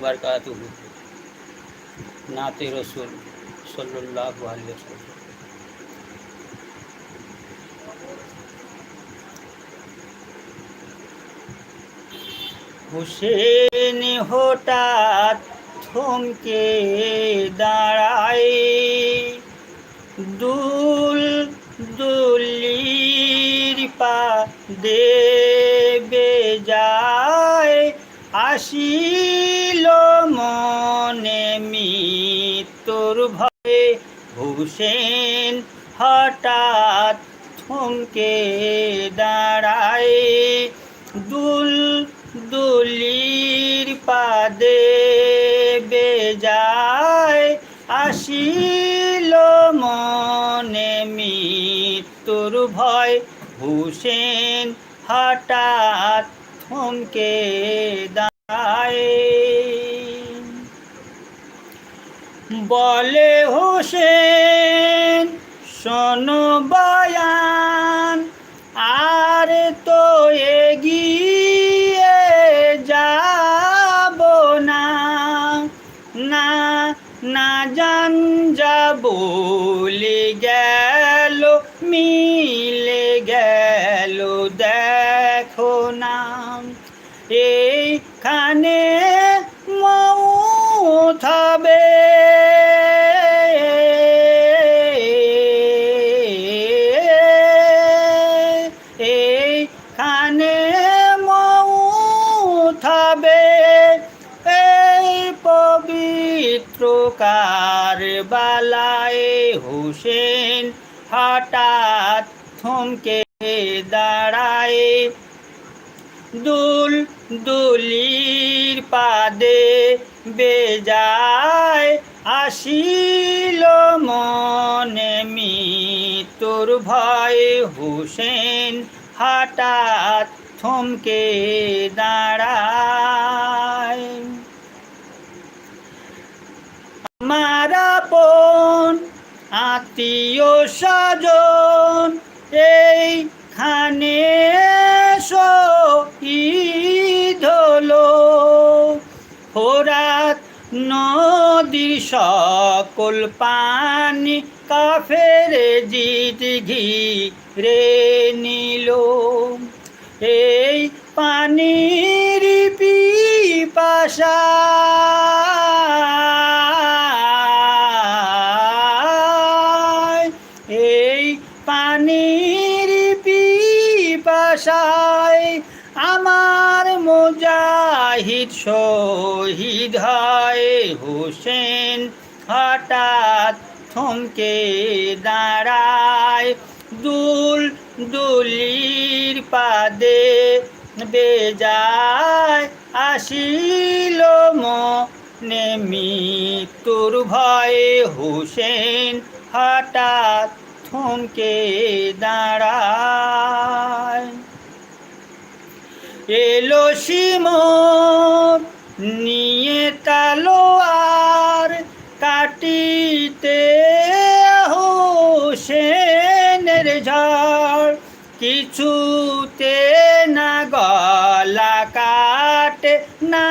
বারকাতুহু। নাতে রসুল ওয়াসাল্লাম। হুসেন হঠাৎ থমকে দাঁড়ায়। দুল দুলির পা দেবে যায়। আসিল মনে মৃত্যুর ভয়ে হুসেন হঠাৎ থমকে দাঁড়ায়। দুল দুলির পাদে বেজায়। আসিল মনে মৃত্যুর ভয় হুসেন হঠাৎ থমকে দাঁড়ায় বলে হোসেন শোনো বয়ান আর তো এগিয়ে যাব না না না জান যাব হুসেন হঠাৎ থমকে দাঁড়ায়। দুল দুলির পাদে বেজায় আসিল মনে মৃত্যুর ভয়। হুসেন হঠাৎ থমকে দাঁড়ায়। আমার আপন আত্মীয় স্বজন, এইখানে শহীদ হলো। ফোরাত নদীর সকল পানি কাফের জিত ঘিরে নিল। এই পানির পিপাসা শহীদ হয় হোসেন হঠাৎ থমকে দাঁড়ায় দুল দুলির পাদে বেজায় আসিল মনে মৃত্যুর ভয়ে হুসেন হঠাৎ থমকে দাঁড়ায়। এলো সিমর নিয়ে তালোয়ার কাটিতে হোসেনের ঝড়। কিছুতে না গলা কাটে না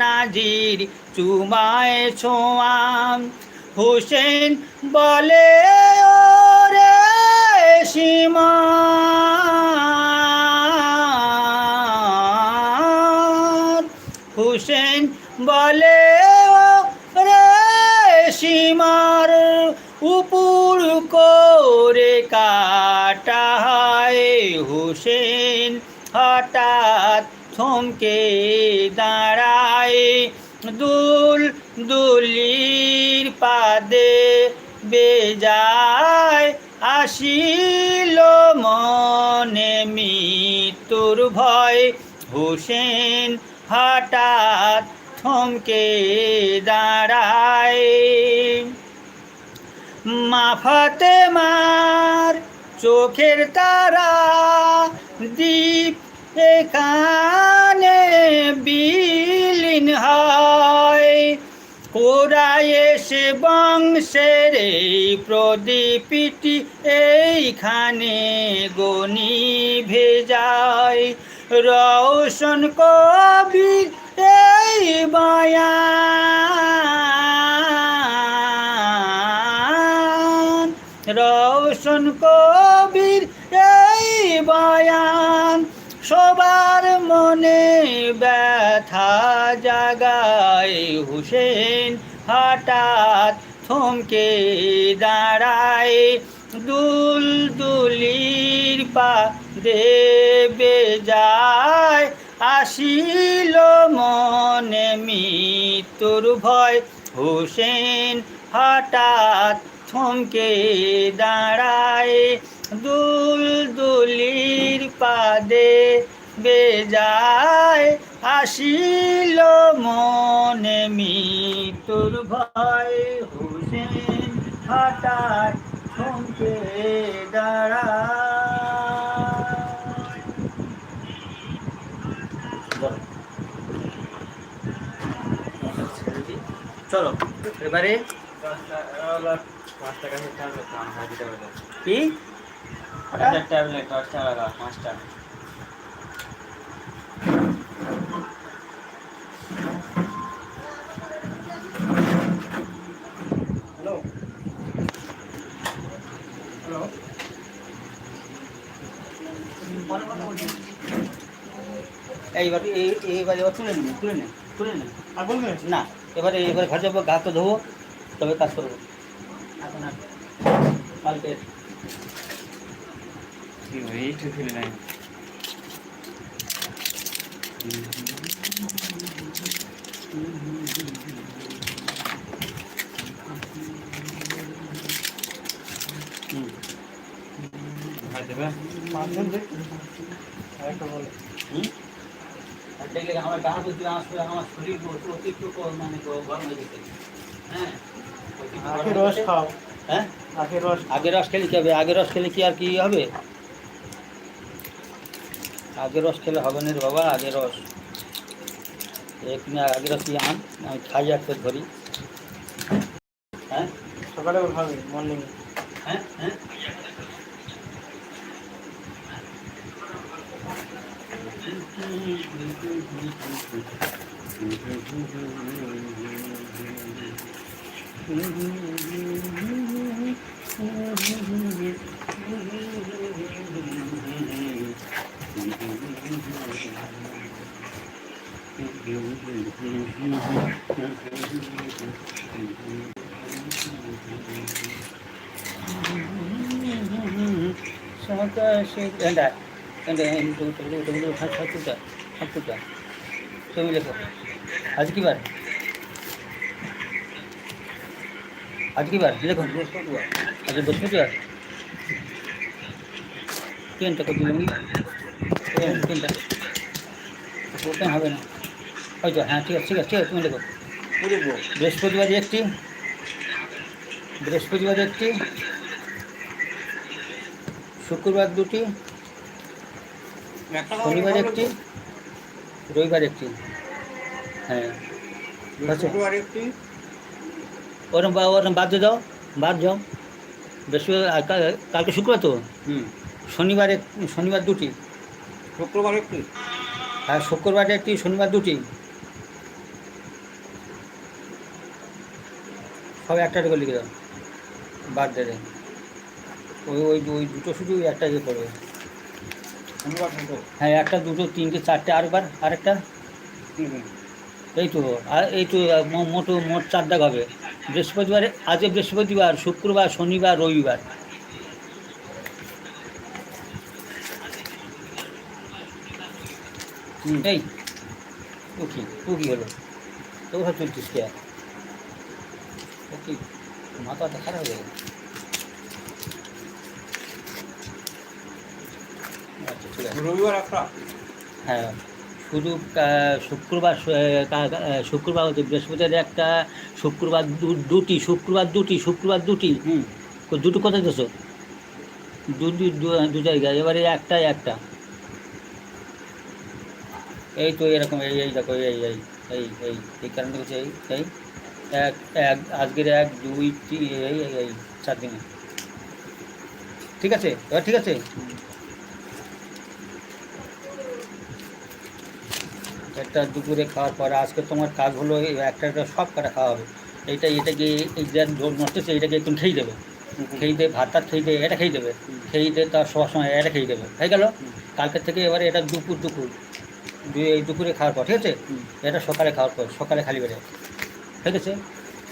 নাজির চুমায় ছোঁয়াম। হোসেন বলে, ওরে সীমা কাটা হয় হুসেন, হঠাৎ থমকে দাঁড়ায় দুল দুলির পাদে, বেজায় আসিল মনে মৃত্যুর ভয়। হুসেন হঠাৎ থমকে দাঁড়ায়, মাফাতে মার চোখের তারা দ্বীপ এখানে বিলীন হয়। এসে বংশের এই প্রদীপটি এইখানে গনি ভেজায়। রৌশন কবি এই বয়ান। রৌশন কবির এই বয়ান, সবার মনে ব্যথা জাগায়। হুসেন হঠাৎ থমকে দাঁড়ায় দুল দুলির পা দেবে যায়। আসিল মনে মৃত্যুর ভয়। হুসেন হঠাৎ থমকে দাঁড়ায় দুল দুলির পাদে বেজায় আসিল মনে মৃত্যুর ভয়। হুসেন হঠাৎ থমকে দাঁড়ায়। চলো, এবারে পাঁচটা কাছে ট্যাবলেট আমার দিতে হবে কি? পাঁচটা ট্যাবলেট লাগা পাঁচটা হ্যালো হ্যালো এইবার এই এইবার এবার তুলে নেবে তুলে নে তুলে নে। আর বলবেন না এবারে এবারে ঘর যাব গা তো ধোবো তবে কাজ করব। কালকে এইটু ফেলে নাই হুম। ভাই দেবে পাঁচজন দেখ আরেকটা বলে হুম? আর দেখলে আমার গা হাত দিলে আমার শরীর রস আগের রস খেলে কি হবে? আগের রস খেলে কি আর কি হবে? আগের রস খেলে হবে না রে বাবা আগের রস। এখানে আগের রস কি আন আমি খাই একটা ধরি হ্যাঁ? সকালে খাবে মর্নিং হ্যাঁ হ্যাঁ। সকাশে এটা এটা ঠাকুরটা ঠাকুরটা তুমি লেখো আজ কি বার আজ কি বার লেখো আজ বৃহস্পতিবার। তিনটা করে দিলাম ওটা হবে না। হয়তো হ্যাঁ ঠিক আছে ঠিক আছে ঠিক আছে, তুমি লেখো বৃহস্পতিবার একটি বৃহস্পতিবার একটি, শুক্রবার দুটি, শনিবার একটি, রবিবার একটি। হ্যাঁ। শুক্রবার একটি ওরম ওরম বাদ দাও বাদ যাও। বৃহস্পতিবার কালকে শুক্রবার তো? হুম। শনিবার শনিবার দুটি শুক্রবার একটি আর শুক্রবার একটি শনিবার দুটি সব একটা করে লিখে দাও। বাদ দেবে ওই ওই ওই দুটো শুধু একটা ইয়ে করবে। হ্যাঁ একটা দুটো তিনটে চারটে আরেকবার আরেকটা। এই তো আর এই তো মোট মোট চার দাগ হবে। বৃহস্পতিবারে আজকে বৃহস্পতিবার শুক্রবার শনিবার রবিবার। এই ও কি ও কি হলো। তো ওখানে চলছিস কে? ও কি মাথাটা খারাপ হয়ে গেল আচ্ছা রবিবার একটা? হ্যাঁ। শুধু শুক্রবার শুক্রবার হচ্ছে বৃহস্পতিবার একটা শুক্রবার দুটি শুক্রবার দুটি শুক্রবার দুটি। হুম। তো দুটো কোথায় দেছো দু জায়গায় এবারে একটা একটা। এই তো এরকম এই এই দেখো এই এই এই এই এই কারণে হচ্ছে এই এই এক এক আজকের এক দুই তিন এই এই এই চার দিনে। ঠিক আছে? এবার ঠিক আছে? একটা দুপুরে খাওয়ার পরে আজকে তোমার কাজ হলো একটা একটা সব কটা খাওয়া হবে। এইটা এটাকে এই যে জোর নষ্ট হচ্ছে এটাকে একটু খেয়ে দেবে? খেয়ে দিয়ে ভাত টাত খেয়ে দিয়ে এটা খেয়ে দেবে। খেয়ে দিয়ে তার সবার সময় এটা খেয়ে দেবে। হয়ে গেল? কালকের থেকে এবারে এটা দুপুর দুপুর। দুই এই দুপুরে খাওয়ার পর ঠিক আছে? এটা সকালে খাওয়ার পর সকালে খালি বেড়ে ঠিক আছে?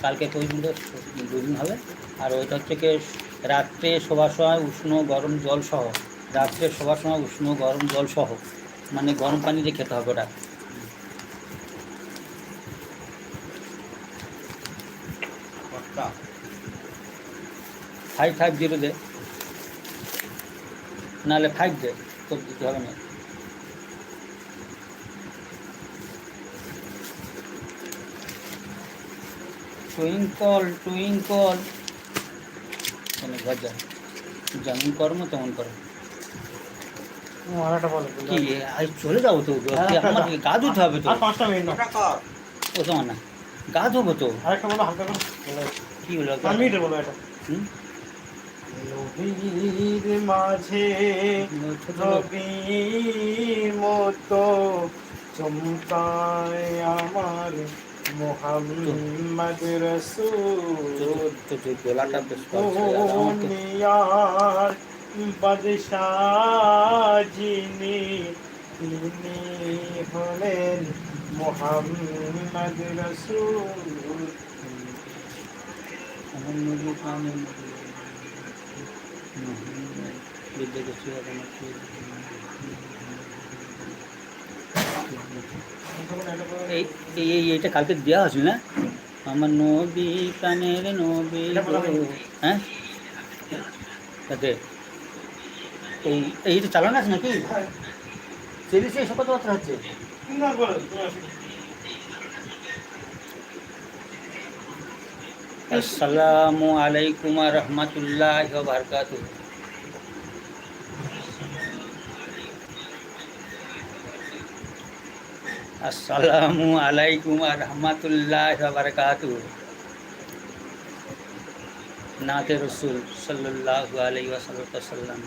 কালকে পর্যন্ত দুদিন হবে। আর ওইটা হচ্ছে কি রাত্রে শোবার সময় উষ্ণ গরম জল সহ রাত্রে শোবার সময় উষ্ণ গরম জল সহ মানে গরম পানি দিয়ে খেতে হবে ওটা। ফাইভ ফাইভ জিরো দে। নাহলে ফাইভ দে তোর দিতে হবে না। টুইঙ্কল টুইঙ্কল কোনো ভজা যেমন কর্ম তেমন করো। কি চলে যাব তো। কি আমার গা ধুতে হবে তো। আর পাঁচটা মিনিট ও তোমার না। গা ধোবো তো। আর একটা বলো হালকা বলো। কি মিনিটের বলো এটা। হুম? নদীর মাঝে মতো চমকায় আমার মোহাম্মদ রসুল দুনিয়ার বাদশাহ তিনি হলেন মোহাম্মদ রসুল। মোহাম্মদ। এই এই এই- এইটা কালকে দেওয়া হয়েছিল না? আমার নবী প্রাণের নবী। হ্যাঁ? তাতে এই এইটা চালানো আছে নাকি? সেদিকে এসব কথাবার্তা হচ্ছে? না বলো তুমি আসো। আসসালামু আলাইকুম রহমতুল্লাহ বারকাত আসসালামু আলাইকুম রহমতুল্লাহ বারকাত নাতে রসুল সাল্লাহ আলাই ওয়াসাল্লাম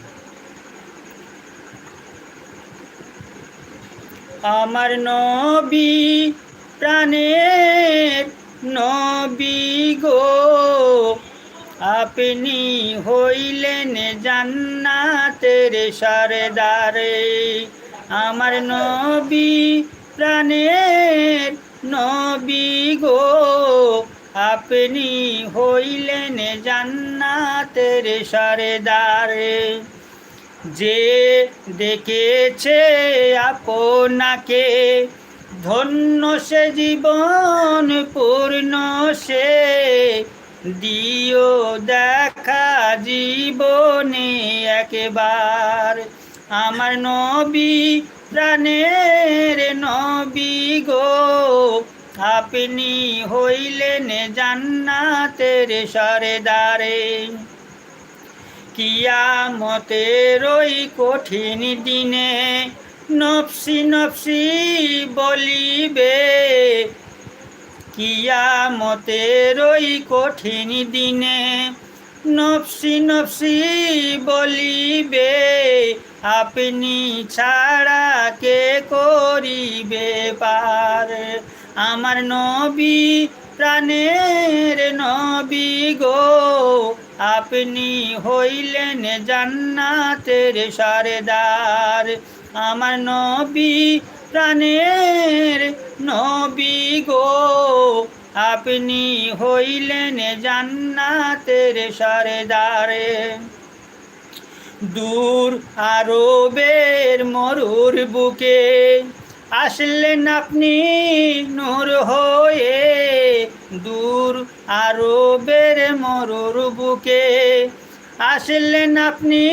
আমার নবী প্রাণের নবী গো, আপনি হইলেন জান্নাতের সরদারে। আমার নবী প্রাণের নবী গো, আপনি হইলেন জান্নাতের সরদারে। যে দেখেছে আপনাকে ধন্য সে জীবন পূর্ণ সে, দিও দেখা জীবনে একবার। আমার নবী, প্রাণের নবী গো, আপনি হইলেন জান্নাতের সরদারে। কিয়ামতের ওই কঠিন দিনে নফসি নফসি বলিবে, কিয়ামতের ওই কঠিন দিনে নফসি নফসি বলিবে, আপনি ছাড়া কে করিবে পার? আমার নবী, প্রাণের নবী গো, আপনি হইলেন জান্নাতের সরদার। আমার নবী, প্রাণের নবী গো। আপনি হইলেন জান্নাতের সরদারে। দূর আরবের মরুর বুকে আসলেন আপনি নূর হয়ে। দূর আরবের মরুর বুকে আসলেন আপনি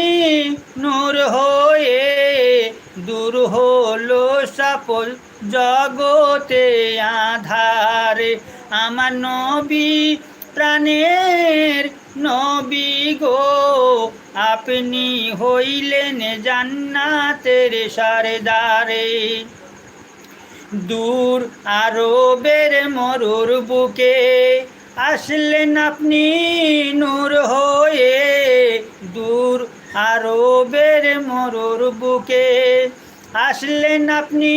নূর হয়ে। দূর হলো সফল জগতে আধার। আমার নবী, প্রাণের নবী গো, আপনি হইলেন জান্নাতের সরদারে। দূর আরও আরবের মরুর বুকে আসলেন আপনি নূর হয়ে। দূর আরবের মরুর বুকে আসলেন আপনি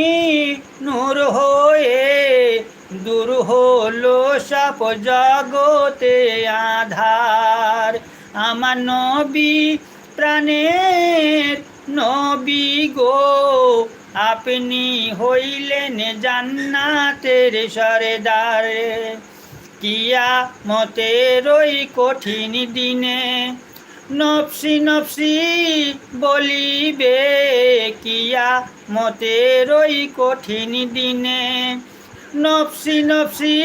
নূর হয়ে। দূর হলো সব জগতে আধার। আমার নবী প্রাণের নবী গো। আপনি হইলেন জান্নাতের সরেদার। কিয়া মতের ওই কঠিন দিনে নফসি নফসি বলিবে কিয়া মতের ওই কঠিন দিনে। নফসি নফসি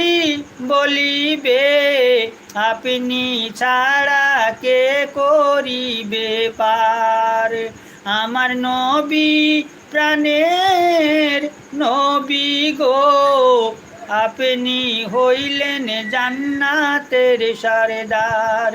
বলিবে আপনি ছাড়া কে করিবে পার? আমার নবী প্রাণের নবী গো, আপনি হইলেন জান্নাতের সরদার।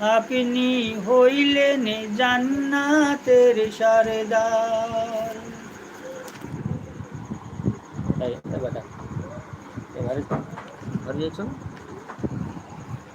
আপনি হইলেন জান্নাতের সারদার। এবারে ঘরে যাচ্ছ?